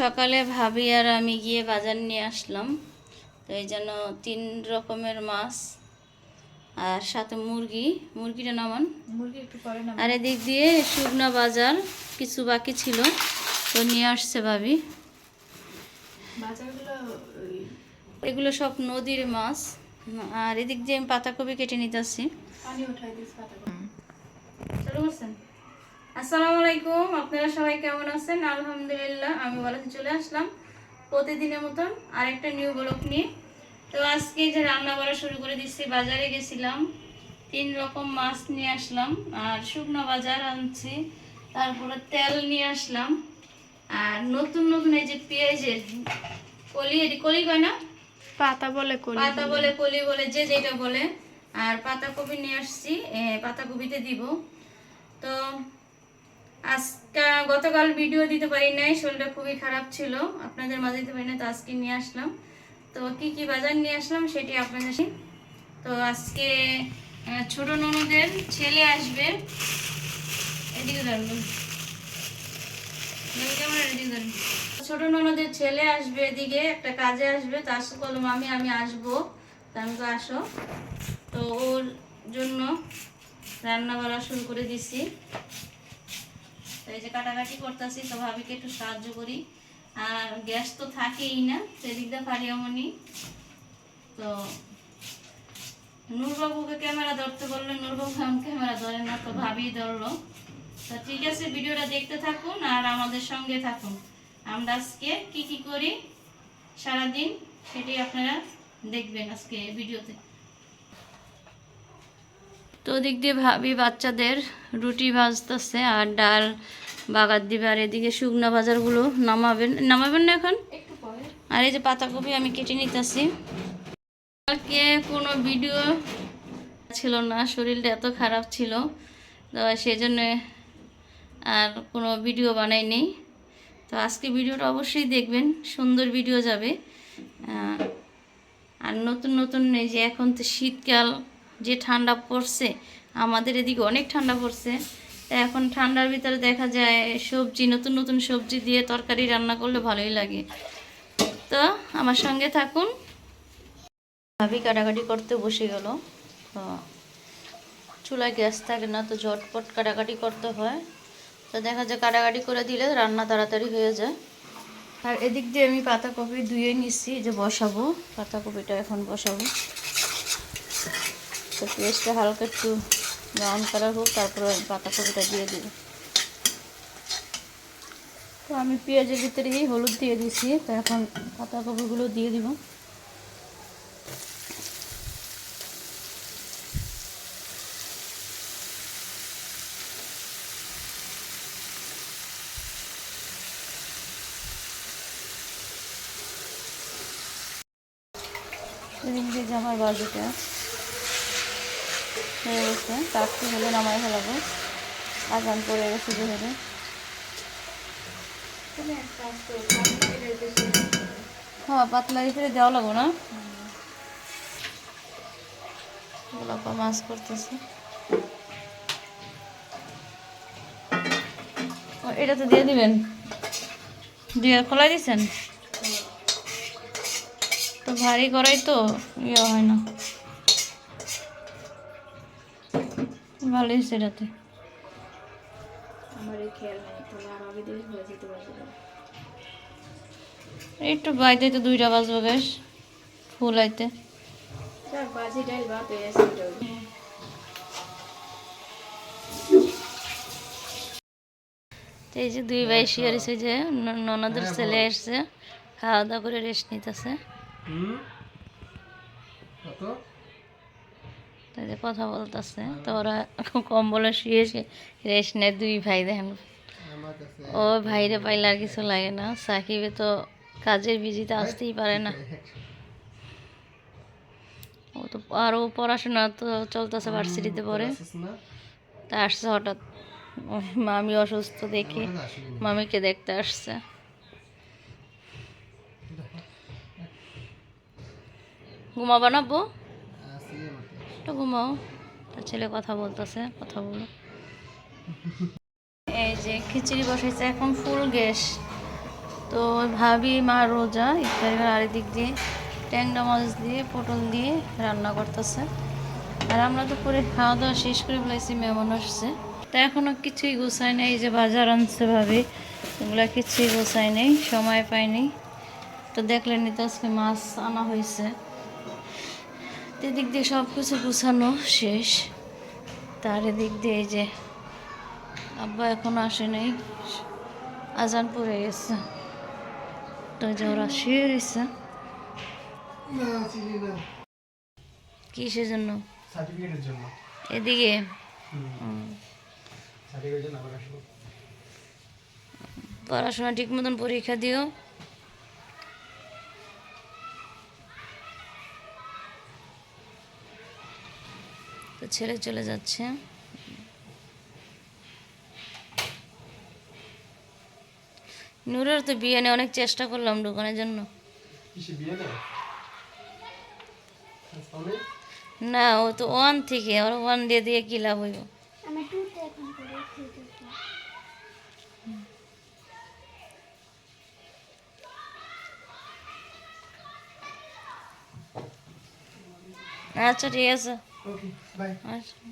সকালে ভাবি আর আমি গিয়ে বাজার নিয়ে আসলাম। তো এই জন্য তিন রকমের মাছ আর সাথে মুরগি। মুরগিটা নামান আর এদিক দিয়ে শুকনো বাজার কিছু বাকি ছিল। তো নিয়ে আসছে ভাবি। এগুলো সব নদীর মাছ। আর এদিক দিয়ে আমি পাতাকপি কেটে নিতেছি পানি উঠাই দিস পাতা শুরু করছেন আসসালামু আলাইকুম আপনারা সবাই কেমন আছেন? আলহামদুলিল্লাহ আমি আছি। চলে আসলাম প্রতিদিনের মতন আরেকটা নিউ ব্লগ নিয়ে। তো আজকে যে রান্না করা শুরু করে দিচ্ছি বাজারে গেছিলাম তিন রকম মাছ নিয়ে আসলাম আর শুকনো বাজার আনছি তারপরে তেল নিয়ে আসলাম আর নতুন নতুন এই যে পেঁয়াজের কলি এটি কলি কয় না? পাতা বলে করি পাতা বলে কলি বলে যে যেটা বলে আর পাতাকপি নিয়ে আসছি এ, পাতাকপিতে দিব। তো আজকে গতকাল ভিডিও দিতে পারি নাই, শরীরটা খুবই খারাপ ছিল। আপনাদের মাঝে দিতে পারি না তো আজকে নিয়ে আসলাম। তো কি কি বাজার নিয়ে আসলাম সেটি আপনাদের সাথে- তো আজকে ছোট ননদের ছেলে আসবে। এদিকে করেন ছোট ননদের ছেলে আসবে এদিকে, একটা কাজে আসবে। তো আসো বললাম আমি আমি আসব। আমি তো আসো। তো ওর জন্য রান্না করা শুরু করে দিছি। এই যে কাটাকাটি করতেছি, তো ভাবিকে একটু সাহায্য করি। আর গ্যাস তো থাকেই না সেদিক দিয়ে পারি এমনই তো নূরবাবুকে ক্যামেরা ধরতে বললে, নূরবাবু এখন ক্যামেরা ধরে না, তো ভাবি ধরলো। তো ঠিক আছে, ভিডিওটা দেখতে থাকুন আর আমাদের সঙ্গে থাকুন। আমরা আজকে কি কি করি সারাদিন, সেটাই আপনারা দেখবেন আজকে ভিডিওতে। তো ওদিক দিয়ে ভাবি বাচ্চাদের রুটি ভাজতেছে আর ডাল বাগার দিবে আর এদিকে শুকনো বাজারগুলো নামাবেন নামাবেন না এখন? আর এই যে পাতাকপি আমি কেটে নিতেছি। কালকে কোনো ভিডিও ছিল না শরীরটা এত খারাপ ছিল তো সেই জন্য আর কোনো ভিডিও বানাইনি। তো আজকে ভিডিওটা অবশ্যই দেখবেন সুন্দর ভিডিও যাবে। আর নতুন নতুন এই যে এখন তো শীতকাল যে ঠান্ডা পড়ছে, আমাদের এদিকে অনেক ঠান্ডা পড়ছে। এখন ঠান্ডার ভিতরে দেখা যায় সবজি, নতুন নতুন সবজি দিয়ে তরকারি রান্না করলে ভালোই লাগে। তো আমার সঙ্গে থাকুন। ভাবি কাটাকাটি করতে বসে গেল। তো চুলায় গ্যাস থাকে না, তো ঝটপট কাটাকাটি করতে হয়। তো দেখা যায় কাটাকাটি করে দিলে রান্না তাড়াতাড়ি হয়ে যায়। আর এদিক দিয়ে আমি পাতাকপি ধুয়ে নিচ্ছি যে বসাবো। পাতাকপিটা এখন বসাবো। তো পেঁয়াজটা হালকা একটু ব্রাউন কালার হোক, তারপরে পাতাকপিটা দিয়ে দিব। তো আমি পেঁয়াজের ভিতরেই হলুদ দিয়ে দিছি তো এখন পাতাকপিগুলো দিয়ে দিব। আমার বাজুটা। হয়ে গেছে। চারটি হলে নামাই ফেলাবো। আগান পরে গেছে যে হলে তুমি এক কাজ করো পানি ফেলে বেশি হ্যাঁ পাতলা ফেলে দেওয়া লাগবো না? গোলাপা মাছ করতেছে। এটা তো দিয়ে দিবেন। দিয়ে খোলাই দিছেন? তো ভারী করাই তো ইয়ে হয় না। ভালো হয়েছে এটাতে আমার এই খেয়াল নেই তাহলে আর আগে দিয়ে হয়ে যেতে পারবে একটু বাইতে তো দুইটা বাজবে বেশ ফুল আইতে। বাজি ডাল এই যে দুই ভাই শিয়ার এসে যে ন- ননদের ছেলে এসছে খাওয়া দাওয়া করে রেস্ট নিতেছে। তাই যে কথা বলতেছে তো ওরা কম্বলে শুয়ে রেস্ট নেয় দুই ভাই দেখেন। ও ভাইরে পাইলে আর কিছু লাগে না সাকিবে তো কাজের বিজিতে আসতেই পারে না। ও তো আরও পড়াশোনা তো চলতেছে ভার্সিটিতে পড়ে তা আসছে হঠাৎ। মামি অসুস্থ দেখে মামিকে দেখতে আসছে। ঘুমাবো না বউ? একটু ঘুমাও। তার ছেলে কথা বলতেছে, কথা বলো। এই যে খিচুড়ি বসাইছে এখন ফুল গ্যাস। তো ভাবি, মা, রোজা ইফতারির আর দিক দিয়ে, ট্যাংরা মাছ দিয়ে, পটল দিয়ে রান্না করতেছে। আর আমরা তো পরে খাওয়া দাওয়া শেষ করে ফেলেছি মেমন আসছে। তা এখনও কিছুই গোছায় নেই, এই যে বাজার আনছে ভাবি। এগুলো কিছুই গোছায় নেই, সময় পাইনি। তো দেখলেন তো আজকে মাছ আনা হয়েছে। এদিক দিয়ে সব কিছু গুছানো শেষ। তার এদিক দিয়ে এই যে আব্বা এখন আসে নাই আজান পড়ে গেছে। তো যে ওরা শুয়ে কিসের জন্য? এদিকে। পড়াশোনা ঠিক মতন পরীক্ষা দিও। ছেলে চলে যাচ্ছে। নূরের তো বিয়ে নিয়ে অনেক চেষ্টা করলাম ঢুকানোর জন্য। না ও তো ওয়ান থেকে আর ওয়ান দিয়ে দিয়ে কি লাভ হইব? আচ্ছা ঠিক আছে। Okay, bye. Awesome.